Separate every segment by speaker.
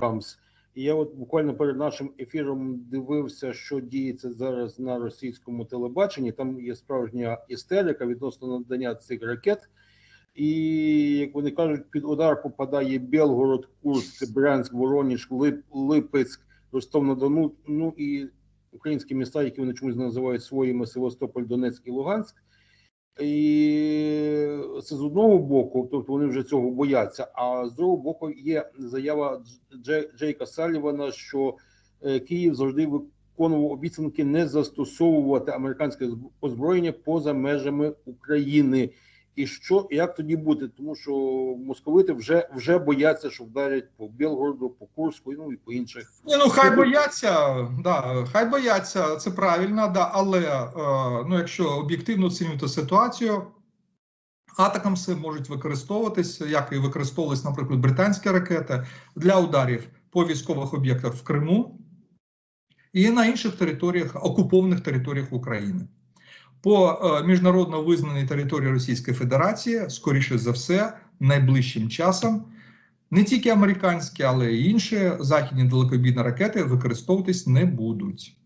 Speaker 1: Хамс. І я от буквально перед нашим ефіром дивився, що діється зараз на російському телебаченні. Там є справжня істерика відносно надання цих ракет. І як вони кажуть, під удар попадає Белгород, Курськ, Брянськ, Вороніж, Лип, Липецьк, Ростов-на-Дону, ну і українські міста, які вони чомусь називають своїми Севастополь, Донецьк і Луганськ. І це з одного боку, тобто вони вже цього бояться. А з другого боку, є заява Дже- Джейка Салівана, що е, Київ завжди виконував обіцянки не застосовувати американське озброєння поза межами України. І що як тоді бути? Тому що московити вже вже бояться, що вдарять по Білгороду, по Курську, ну і по інших.
Speaker 2: Ні, ну хай бояться, да, хай бояться, це правильно, да, але е, ну, якщо об'єктивно оцінювати ситуацію, атакамси можуть використовуватися, як і використовувались, наприклад, британські ракети для ударів по військових об'єктах в Криму і на інших територіях, окупованих територіях України. По е, міжнародно визнаній території Російської Федерації, скоріше за все, найближчим часом не тільки американські, але й інші західні далекобійні ракети використовуватись не будуть.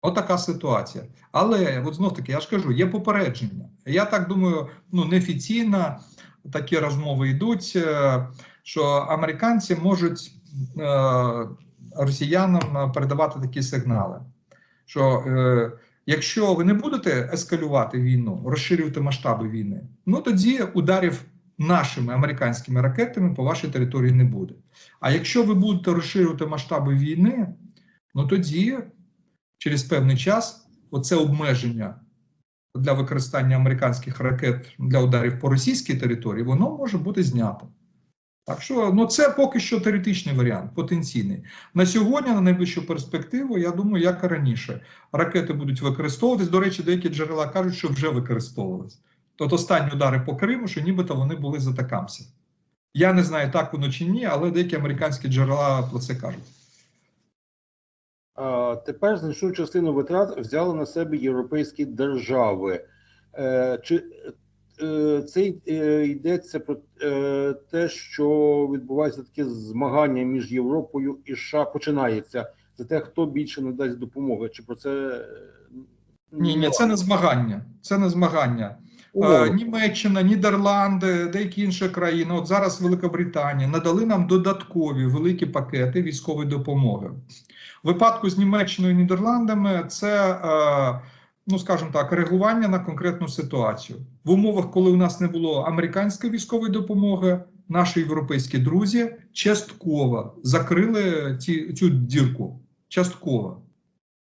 Speaker 2: Отака ситуація. Але от знов таки, я ж кажу, є попередження. Я так думаю, ну неофіційно такі розмови йдуть, е, що американці можуть е, росіянам передавати такі сигнали, що е, якщо ви не будете ескалювати війну, розширювати масштаби війни, ну тоді ударів нашими американськими ракетами по вашій території не буде. А якщо ви будете розширювати масштаби війни, ну тоді через певний час оце обмеження для використання американських ракет для ударів по російській території, воно може бути знято. Так що ну це поки що теоретичний варіант, потенційний. На сьогодні, на найближчу перспективу, я думаю, як і раніше, ракети будуть використовуватись. До речі, деякі джерела кажуть, що вже використовувались. Тобто останні удари по Криму, що нібито вони були за атакамси. Я не знаю, так воно чи ні, але деякі американські джерела про це кажуть.
Speaker 1: А тепер значну частину витрат взяли на себе європейські держави. Е, Чи це е, йдеться про е, те, що відбувається таке змагання між Європою і США починається за те, хто більше надасть допомоги? Чи про це е,
Speaker 2: Ні, ні, це не змагання. Це не змагання. Е, Німеччина, Нідерланди, деякі інші країни, от зараз Великобританія, надали нам додаткові великі пакети військової допомоги. В випадку з Німеччиною і Нідерландами це, е, ну скажімо так, реагування на конкретну ситуацію. В умовах, коли у нас не було американської військової допомоги, наші європейські друзі частково закрили ці, цю дірку. Частково.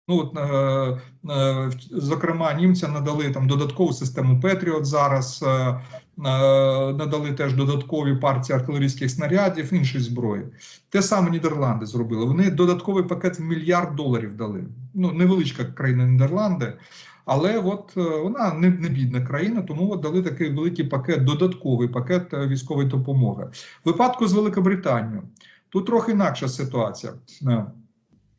Speaker 2: Ну, от, е, е, зокрема, німцям надали там додаткову систему Петріот зараз, е, надали теж додаткові партії артилерійських снарядів, іншої зброї. Те саме Нідерланди зробили. Вони додатковий пакет в мільярд доларів дали. Ну, невеличка країна Нідерланди, але от вона не, не бідна країна, тому от дали такий великий пакет, додатковий пакет військової допомоги. В випадку з Великобританією тут трохи інакша ситуація.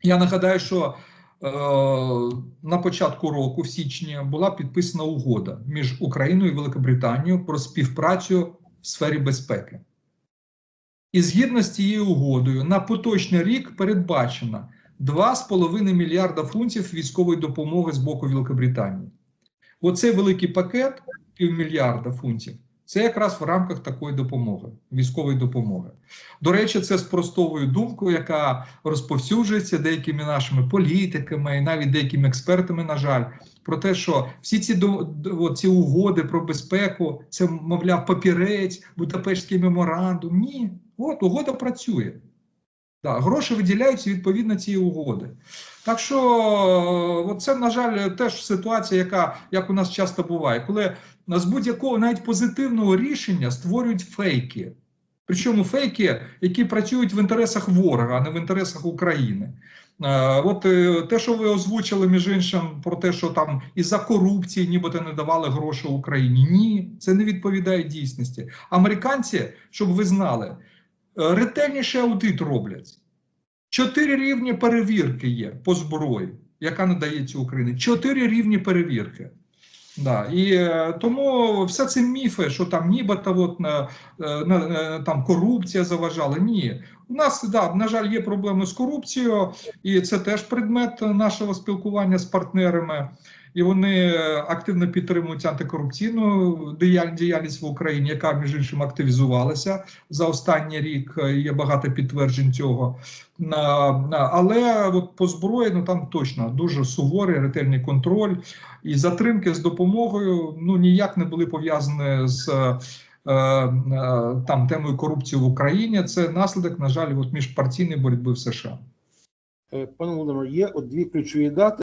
Speaker 2: Я нагадаю, що на початку року, в січні, була підписана угода між Україною і Великобританією про співпрацю в сфері безпеки. І згідно з цією угодою, на поточний рік передбачено 2,5 мільярда фунтів військової допомоги з боку Великобританії. Оцей великий пакет півмільярда фунтів. Це якраз в рамках такої допомоги, військової допомоги. До речі, це спростовує думку, яка розповсюджується деякими нашими політиками і навіть деякими експертами, на жаль, про те, що всі ці ці угоди про безпеку, це, мовляв, папірець, Будапештський меморандум. Ні, от угода працює. Да, гроші виділяються відповідно цієї угоди. Так що от це, на жаль, теж ситуація, яка як у нас часто буває, коли з будь-якого навіть позитивного рішення створюють фейки. Причому фейки, які працюють в інтересах ворога, а не в інтересах України. Е, От е, те, що ви озвучили, між іншим, про те, що там із-за корупції нібито не давали гроші Україні. Ні, це не відповідає дійсності. Американці, щоб ви знали, е, ретельніший аудит роблять. Чотири рівні перевірки є по зброї, яка надається Україні. Чотири рівні перевірки. Да, і е, тому все це міфи, що там нібито от, на, е, на, е, там корупція заважала. Ні, У нас да, на жаль, є проблеми з корупцією, і це теж предмет нашого спілкування з партнерами. І вони активно підтримують антикорупційну діяльність в Україні, яка між іншим активізувалася за останній рік. Є багато підтверджень цього. Але от по зброї ну там точно дуже суворий ретельний контроль і затримки з допомогою ну ніяк не були пов'язані з. е, е, Там темою корупції в Україні це наслідок, на жаль, от міжпартійної боротьби в США.
Speaker 1: Е, Пане Володимир, є от дві ключові дати.